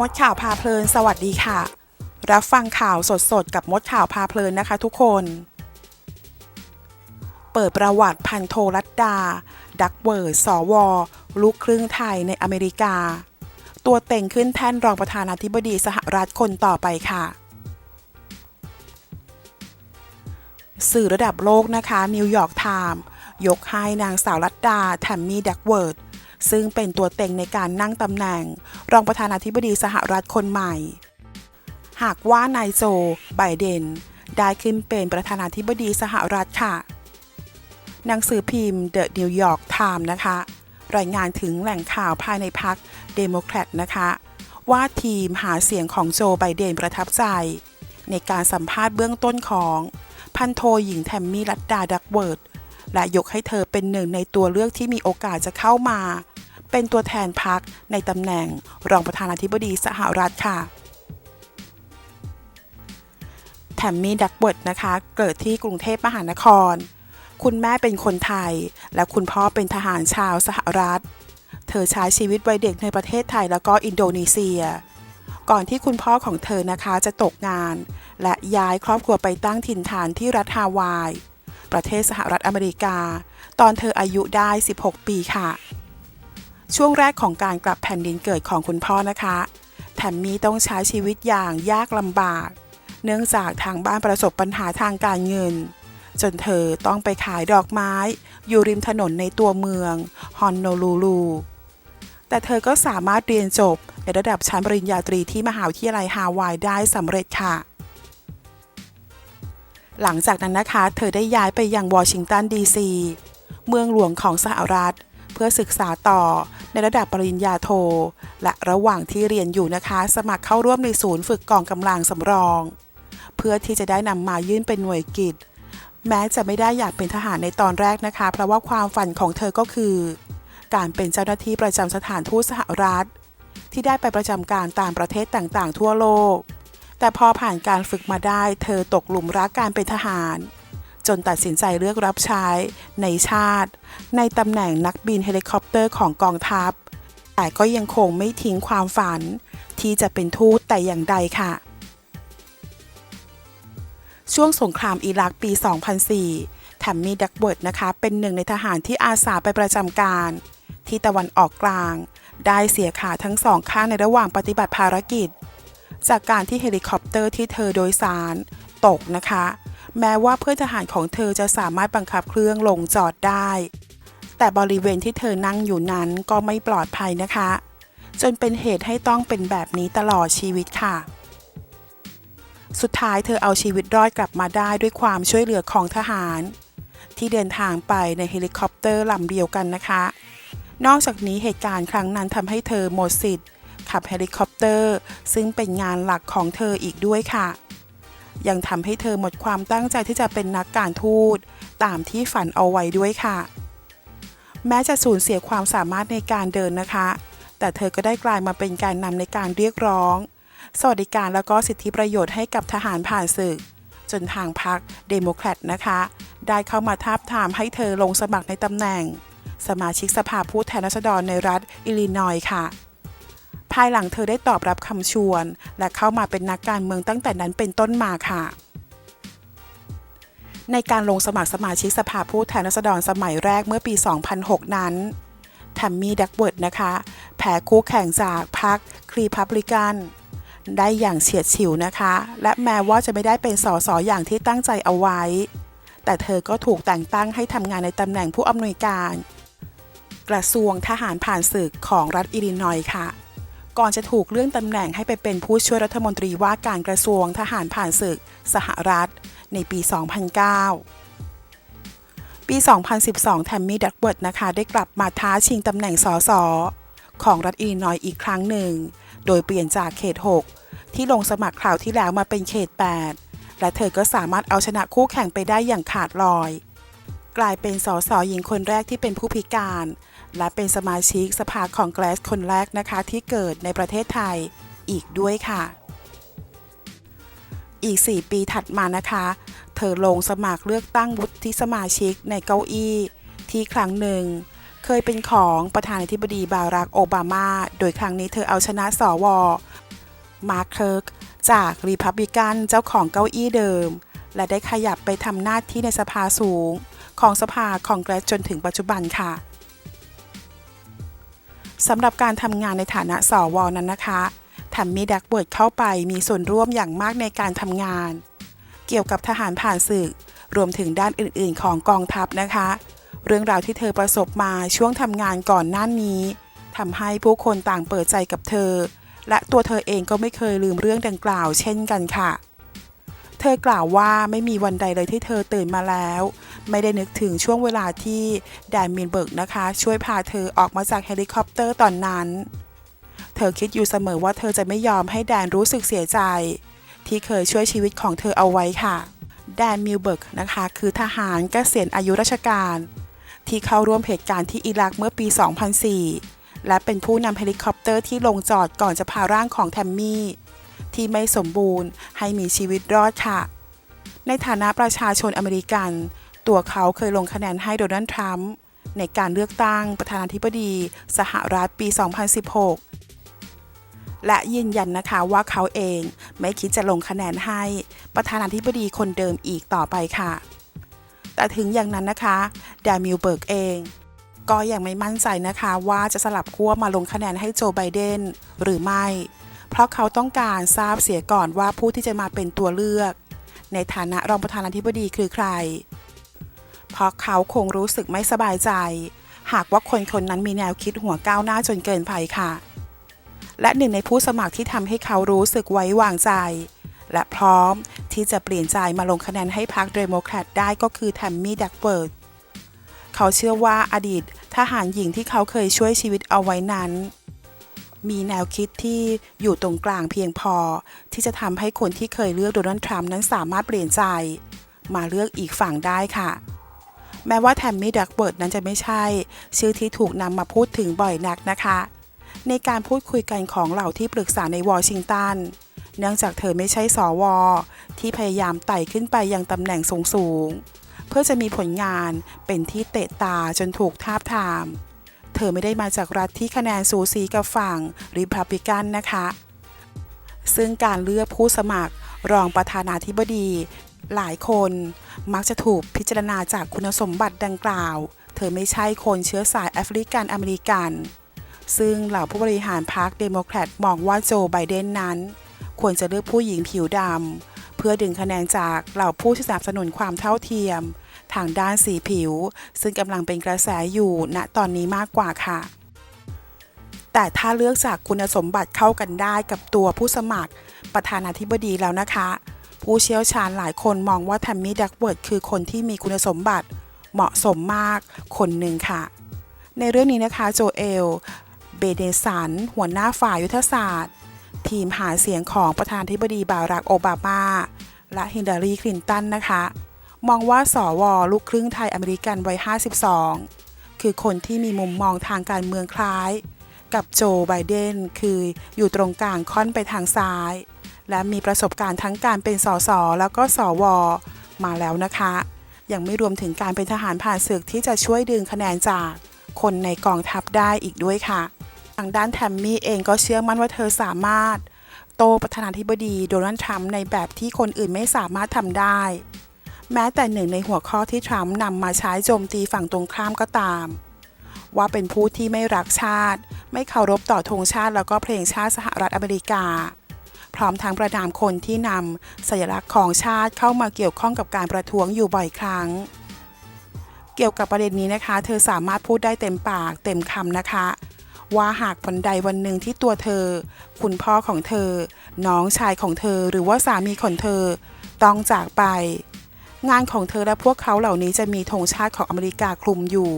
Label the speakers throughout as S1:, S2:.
S1: มดข่าวพาเพลิน สวัสดีค่ะ รับฟังข่าวสดๆ กับมดข่าวพาเพลินนะคะทุกคน เปิดประวัติพันโทรัตดา ดักเวิร์ดสวลูกครึ่งไทยในอเมริกา ตัวเต็งขึ้นแท่นรองประธานาธิบดีสหรัฐคนต่อไปค่ะ สื่อระดับโลกนะคะนิวยอร์กไทม์ยกให้นางสาวรัตดาแทมมี่ดักเวิร์ด ซึ่งเป็นตัวเต็งในการนั่งตำแหน่ง รองประธานาธิบดีสหรัฐคนใหม่ หากว่านายโจไบเดน ได้ขึ้นเป็นประธานาธิบดีสหรัฐค่ะ หนังสือพิมพ์ The New York Times นะคะ รายงานถึงแหล่งข่าวภายในพรรคเดโมแครตนะคะ ว่าทีมหาเสียงของโจไบเดนประทับใจ ในการสัมภาษณ์เบื้องต้นของพันโทหญิงแทมมี่รัตดาดักเวิร์ดและยกให้เธอเป็นหนึ่งในตัวเลือกที่มีโอกาสจะเข้ามา เป็นตัวแทนพรรคในตำแหน่งรองประธานาธิบดีสหรัฐค่ะแทมมี่ดักเวิร์ดนะคะ เกิดที่กรุงเทพมหานคร คุณแม่เป็นคนไทย และคุณพ่อเป็นทหารชาวสหรัฐ เธอใช้ชีวิตวัยเด็กในประเทศไทยแล้วก็อินโดนีเซีย ก่อนที่คุณพ่อของเธอนะคะจะตกงาน และย้ายครอบครัวไปตั้งถิ่นฐานที่รัฐฮาวาย ประเทศสหรัฐอเมริกา ตอนเธออายุได้ 16 ปีค่ะ ช่วงแรกของการกลับแผ่นดินเกิดของคุณพ่อนะคะแถมมีต้องใช้ชีวิตอย่างยากลำบาก เนื่องจากทางบ้านประสบปัญหาทางการเงิน จนเธอต้องไปขายดอกไม้ อยู่ริมถนนในตัวเมืองฮอนโนลูลูแต่เธอก็สามารถเรียนจบในระดับชั้นปริญญาตรีที่มหาวิทยาลัยฮาวายได้สำเร็จค่ะ หลังจากนั้นนะคะ เธอได้ย้ายไปยังวอชิงตันดีซี เมืองหลวงของสหรัฐ เพื่อศึกษาต่อในระดับปริญญาโท และระหว่างที่เรียนอยู่นะคะ สมัครเข้าร่วมในศูนย์ฝึกกองกำลังสำรอง เพื่อที่จะได้นำมายื่นเป็นหน่วยกิจ แม้จะไม่ได้อยากเป็นทหารในตอนแรกนะคะ เพราะว่าความฝันของเธอก็คือ การเป็นเจ้าหน้าที่ประจำสถานทูตสหรัฐ ที่ได้ไปประจำการตามประเทศต่างๆ ทั่วโลก แต่พอผ่านการฝึกมาได้ เธอตกหลุมรักการเป็นทหาร จนตัดสินใจเลือกรับใช้ในชาติ ในตำแหน่งนักบินเฮลิคอปเตอร์ของกองทัพ แต่ก็ยังคงไม่ทิ้งความฝัน ที่จะเป็นทูตแต่อย่างใดค่ะ ช่วงสงครามอิรักปี 2004แถมมีดักเบิร์ดนะคะเป็นหนึ่งในทหารที่อาสาไปประจำการ ที่ตะวันออกกลาง ได้เสียขาทั้งสองข้างในระหว่างปฏิบัติภารกิจ จากการที่เฮลิคอปเตอร์ที่เธอโดยสาร ตกนะคะ แม้ว่าเพื่อนทหารของเธอจะสามารถบังคับเครื่องลงจอดได้ แต่บริเวณที่เธอนั่งอยู่นั้นก็ไม่ปลอดภัยนะคะ จนเป็นเหตุให้ต้องเป็นแบบนี้ตลอดชีวิตค่ะ สุดท้ายเธอเอาชีวิตรอดกลับมาได้ด้วยความช่วยเหลือของทหาร ที่เดินทางไปในเฮลิคอปเตอร์ลำเดียวกันนะคะ นอกจากนี้เหตุการณ์ครั้งนั้นทำให้เธอหมดสิทธิ์ขับเฮลิคอปเตอร์ ซึ่งเป็นงานหลักของเธออีกด้วยค่ะ ยังทำให้เธอหมดความตั้งใจที่จะเป็นนักการทูต ตามที่ฝันเอาไว้ด้วยค่ะ แม้จะสูญเสียความสามารถในการเดินนะคะ แต่เธอก็ได้กลายมาเป็นการนำในการเรียกร้อง สวัสดิการแล้วก็สิทธิประโยชน์ให้กับทหารผ่านศึก จนทางพรรคเดโมแครตนะคะ ได้เข้ามาทาบทามให้เธอลงสมัครในตำแหน่ง สมาชิกสภาผู้แทนราษฎรในรัฐอิลลินอยส์ค่ะ ภายหลังเธอได้ตอบรับคำชวน และเข้ามาเป็นนักการเมืองตั้งแต่นั้นเป็นต้นมาค่ะ ในการลงสมัครสมาชิกสภาผู้แทนราษฎรสมัยแรกเมื่อปี 2006 นั้นแทมมี่ดักเวิร์ดนะคะ แพ้คู่แข่งจากพรรคครีพับลิกันได้อย่างเฉียดฉิวนะคะ และแม้ว่าจะไม่ได้เป็นสสออย่างที่ตั้งใจเอาไว้ แต่เธอก็ถูกแต่งตั้งให้ทำงานในตำแหน่งผู้อำนวยการ กระทรวงทหารผ่านศึกของรัฐอิลลินอยส์ค่ะ ก่อนจะถูกเลื่อนตำแหน่งให้ไปเป็นผู้ช่วยรัฐมนตรีว่าการกระทรวงทหารผ่านศึก สหรัฐ ในปี 2009 ปี 2012 แทมมี่ ดักเบิร์ดนะคะ ได้กลับมาท้าชิงตำแหน่งสสของรัฐอิลลินอยอีกครั้งหนึ่ง โดยเปลี่ยนจากเขต 6 ที่ลงสมัครคราวที่แล้วมาเป็นเขต 8 และเธอก็สามารถเอาชนะคู่แข่งไปได้อย่างขาดลอย กลายเป็นสสหญิงคนแรกที่เป็นผู้พิการ และเป็นสมาชิกสภาคองเกรสคนแรกนะคะที่เกิดในประเทศไทยอีกด้วยค่ะ อีก 4 ปีถัดมานะคะ เธอลงสมัครเลือกตั้งวุฒิสมาชิกในเก้าอี้ที่ครั้งหนึ่ง เคยเป็นของประธานาธิบดีบารักโอบามา โดยครั้งนี้เธอเอาชนะสวมาร์คเคิร์กจากรีพับลิกันเจ้าของเก้าอี้เดิม และได้ขยับไปทำหน้าที่ในสภาสูง ของสภาคองเกรสจนถึงปัจจุบันค่ะสำหรับการทำงานในฐานะสวนั้นนะคะแทมมี่ดักเบิร์ดเข้าไปมีส่วนร่วมอย่างมากในการทำงาน เกี่ยวกับทหารผ่านศึกรวมถึงด้านอื่นๆ ของกองทัพนะคะ เรื่องราวที่เธอประสบมาช่วงทำงานก่อนหน้านี้ทำให้ผู้คนต่างเปิดใจกับเธอ และตัวเธอเองก็ไม่เคยลืมเรื่องดังกล่าวเช่นกันค่ะ ธอกล่าวว่าไม่มีวันใดเลยที่เธอตื่นมาแล้ว ไม่ได้นึกถึงช่วงเวลาที่แดนมินเบิร์กนะคะ ช่วยพาเธอออกมาจากเฮลิคอปเตอร์ตอนนั้น เธอคิดอยู่เสมอว่าเธอจะไม่ยอมให้แดนรู้สึกเสียใจ ที่เคยช่วยชีวิตของเธอเอาไว้ค่ะ แดนมิลเบิร์กนะคะ คือทหารเกษียณอายุราชการ ที่เข้าร่วมเหตุการณ์ที่อิรักเมื่อปี 2004 และเป็นผู้นำเฮลิคอปเตอร์ที่ลงจอดก่อนจะพาร่างของแทมมี่ ที่ไม่สมบูรณ์ให้มีชีวิตรอดค่ะ ในฐานะประชาชนอเมริกัน ตัวเขาเคยลงคะแนนให้โดนัลด์ทรัมป์ในการเลือกตั้งประธานาธิบดีสหรัฐปี 2016 และยืนยันนะคะว่าเขาเองไม่คิดจะลงคะแนนให้ประธานาธิบดีคนเดิมอีกต่อไปค่ะ แต่ถึงอย่างนั้นนะคะแดมิลเบิร์กเองก็ยังไม่มั่นใจนะคะว่าจะสลับขั้วมาลงคะแนนให้โจไบเดนหรือไม่ เพราะเขาต้องการทราบเสียก่อนว่าผู้ที่จะมาเป็นตัวเลือก ในฐานะรองประธานาธิบดีคือใคร เพราะเขาคงรู้สึกไม่สบายใจ หากว่าคนคนนั้นมีแนวคิดหัวก้าวหน้าจนเกินไปค่ะ และหนึ่งในผู้สมัครที่ทำให้เขารู้สึกไว้วางใจ และพร้อมที่จะเปลี่ยนใจมาลงคะแนนให้พรรคเดโมแครตได้ก็คือแทมมี่ดักเบิร์ดเขาเชื่อว่าอดีตทหารหญิงที่เขาเคยช่วยชีวิตเอาไว้นั้น มีแนวคิดที่อยู่ตรงกลางเพียงพอ ที่จะทำให้คนที่เคยเลือกโดนัลด์ทรัมป์นั้นสามารถเปลี่ยนใจ มาเลือกอีกฝั่งได้ค่ะ แม้ว่าแทมมี่ดักเบิร์ดนั้นจะไม่ใช่ ชื่อที่ถูกนำมาพูดถึงบ่อยนักนะคะ ในการพูดคุยกันของเหล่าที่ปรึกษาในวอชิงตันเนื่องจากเธอไม่ใช่สอวอที่พยายามไต่ขึ้นไปยังตำแหน่งสูงสูง เพื่อจะมีผลงานเป็นที่เตะตาจนถูกทาบทาม เธอไม่ได้มาจากรัฐที่คะแนนสูสีกับฝั่งริพับลิกันนะคะ ซึ่งการเลือกผู้สมัครรองประธานาธิบดี หลายคนมักจะถูกพิจารณาจากคุณสมบัติดังกล่าว เธอไม่ใช่คนเชื้อสายแอฟริกันอเมริกัน ซึ่งเหล่าผู้บริหารพรรคเดโมแครตมองว่าโจไบเดนนั้น ควรจะเลือกผู้หญิงผิวดำเพื่อดึงคะแนนจากเหล่าผู้ที่สนับสนุนความเท่าเทียม ทางด้านสีผิว ซึ่งกำลังเป็นกระแสอยู่ณตอนนี้มากกว่าค่ะ แต่ถ้าเลือกจากคุณสมบัติเข้ากันได้กับตัวผู้สมัครประธานาธิบดีแล้วนะคะ ผู้เชี่ยวชาญหลายคนมองว่าแทมมี่ดักเวิร์ดคือคนที่มีคุณสมบัติเหมาะสมมากคนหนึ่งค่ะ ในเรื่องนี้นะคะโจเอลเบเดสัน หัวหน้าฝ่ายยุทธศาสตร์ ทีมหาเสียงของประธานาธิบดีบารักโอบามา และฮิลลารีคลินตันนะคะ มองว่าสวลูกครึ่งไทยอเมริกันวัย 52 คือคนที่มีมุมมองทางการเมืองคล้าย กับโจไบเดนคืออยู่ตรงกลางค่อนไปทางซ้าย และมีประสบการณ์ทั้งการเป็นสสแล้วก็สวมาแล้วนะคะ ยังไม่รวมถึงการเป็นทหารผ่านศึกที่จะช่วยดึงคะแนนจากคนในกองทัพได้อีกด้วยค่ะ ทางด้านแทมมี่เองก็เชื่อมั่นว่าเธอสามารถ โตประธานาธิบดีโดนัลด์ทรัมป์ในแบบที่คนอื่นไม่สามารถทำได้ แม้แต่หนึ่งในหัวข้อที่ทรัมป์นำมาใช้โจมตีฝั่งตรงข้ามก็ตาม ว่าเป็นผู้ที่ไม่รักชาติ ไม่เคารพต่อธงชาติแล้วก็เพลงชาติสหรัฐอเมริกา พร้อมทั้งประนามคนที่นำสัญลักษณ์ของชาติเข้ามาเกี่ยวข้องกับการประท้วงอยู่บ่อยครั้ง เกี่ยวกับประเด็นนี้นะคะ เธอสามารถพูดได้เต็มปากเต็มคำนะคะว่าหากวันใดวันหนึ่งที่ตัวเธอ คุณพ่อของเธอ น้องชายของเธอ หรือว่าสามีของเธอ ต้องจากไป งานของเธอและพวกเขาเหล่านี้จะมีธงชาติของอเมริกาคลุมอยู่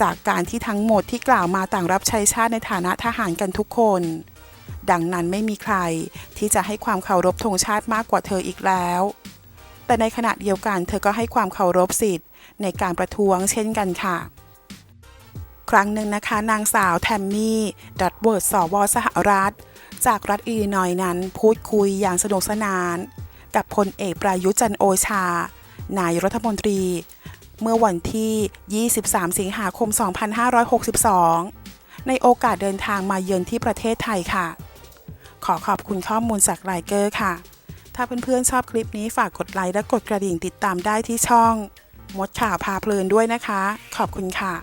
S1: จากการที่ทั้งหมดที่กล่าวมาต่างรับใช้ชาติในฐานะทหารกันทุกคน ดังนั้นไม่มีใครที่จะให้ความเคารพธงชาติมากกว่าเธออีกแล้ว แต่ในขณะเดียวกันเธอก็ให้ความเคารพสิทธิ์ในการประท้วงเช่นกันค่ะครั้งหนึ่งนะคะ นางสาวแทมมี่ดัตเวิร์ดสวสหรัฐ จากรัฐอิลลินอยส์นั้นพูดคุยอย่างสนุกสนาน กับพลเอกประยุจันโอชา นายรัฐมนตรี เมื่อวันที่ 23 สิงหาคม 2562 ในโอกาสเดินทางมาเยือนที่ประเทศไทยค่ะ ขอขอบคุณข้อมูลจากไลเกอร์ค่ะ ถ้าเพื่อนๆชอบคลิปนี้ฝากกดไลค์และกดกระดิ่งติดตามได้ที่ช่อง มดข่าวพาเพลินด้วยนะคะ ขอบคุณค่ะ